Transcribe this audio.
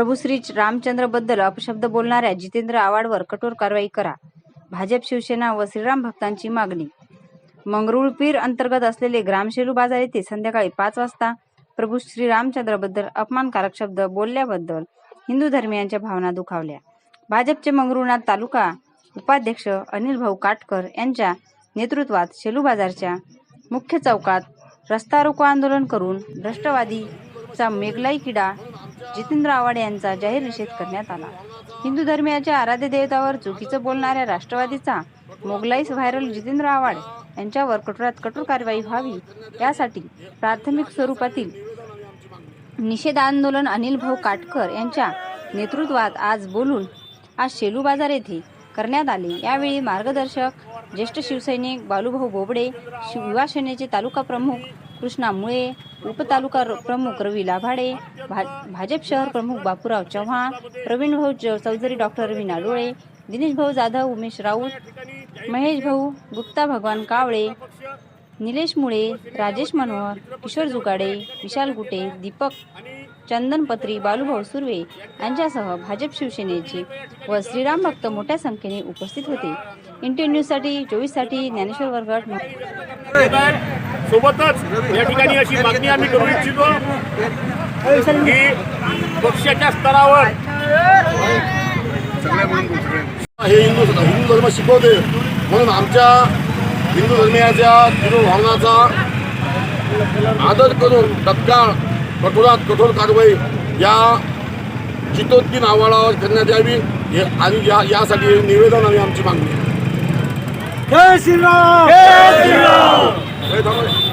प्रभू श्री रामचंद्रबद्दल अपशब्द बोलणाऱ्या जितेंद्र आव्हाडवर कठोर कारवाई करा. भाजप शिवसेना व श्रीराम भक्तांची मागणी. मंगरुळपीर अंतर्गत असलेले ग्रामशेलू बाजार येथे संध्याकाळी पाच वाजता प्रभू श्री रामचंद्रबद्दल अपमानकारक शब्द बोलल्याबद्दल हिंदू धर्मियांच्या भावना दुखावल्या. भाजपचे मंगरुळनाथ तालुका उपाध्यक्ष अनिल भाऊ काटकर यांच्या नेतृत्वात शेलू बाजारच्या मुख्य चौकात रस्ता रोको आंदोलन करून भ्रष्टवादीचा मेघलाई किडा जितेंद्र आव्हाड यांचा जाहीर निषेध करण्यात आला. हिंदू धर्मियाच्या आराध्य देवतावर चुकीचं बोलणाऱ्या राष्ट्रवादीचा मोगलाईस व्हायरल जितेंद्र आव्हाड यांच्यावर कठोरात कठोर कारवाई व्हावी यासाठी प्राथमिक स्वरूपातील निषेध आंदोलन अनिल भाऊ काटकर यांच्या नेतृत्वात आज बोलून आज शेलू बाजार येथे करण्यात आले. यावेळी मार्गदर्शक ज्येष्ठ शिवसैनिक बालूभाऊ बोबडे युवा सेनेचे तालुका प्रमुख कृष्णा मुळे उपतालुका र- प्रमुख रवी लाभाडे भा भाजप शहर प्रमुख बापूराव चव्हाण प्रवीण भाऊ चौधरी डॉक्टर रवी डोळे दिनेश भाऊ जाधव उमेश राऊत महेश भाऊ गुप्ता भगवान कावळे निलेश मुळे राजेश मनोहर किशोर जुगाडे विशाल गुटे दीपक चंदनपत्री बालूभाऊ सुर्वे यांच्यासह भाजप शिवसेनेचे व श्रीराम भक्त मोठ्या संख्येने उपस्थित होते. इंटी न्यूजसाठी चोवीससाठी ज्ञानेश्वर वर्गट सोबतच या ठिकाणी अशी मागणी आम्ही करू इच्छितो की पक्षाच्या स्तरावर हे हिंदू हिंदू धर्म शिकवते. म्हणून आमच्या हिंदू धर्मियाच्या भावनाचा आदर करून तत्काळ कठोरात कठोर कारवाई या चितोत्ती आव्हाडावर करण्यात यावी आणि या यासाठी निवेदन आणि आमची मागणी 开心了开心了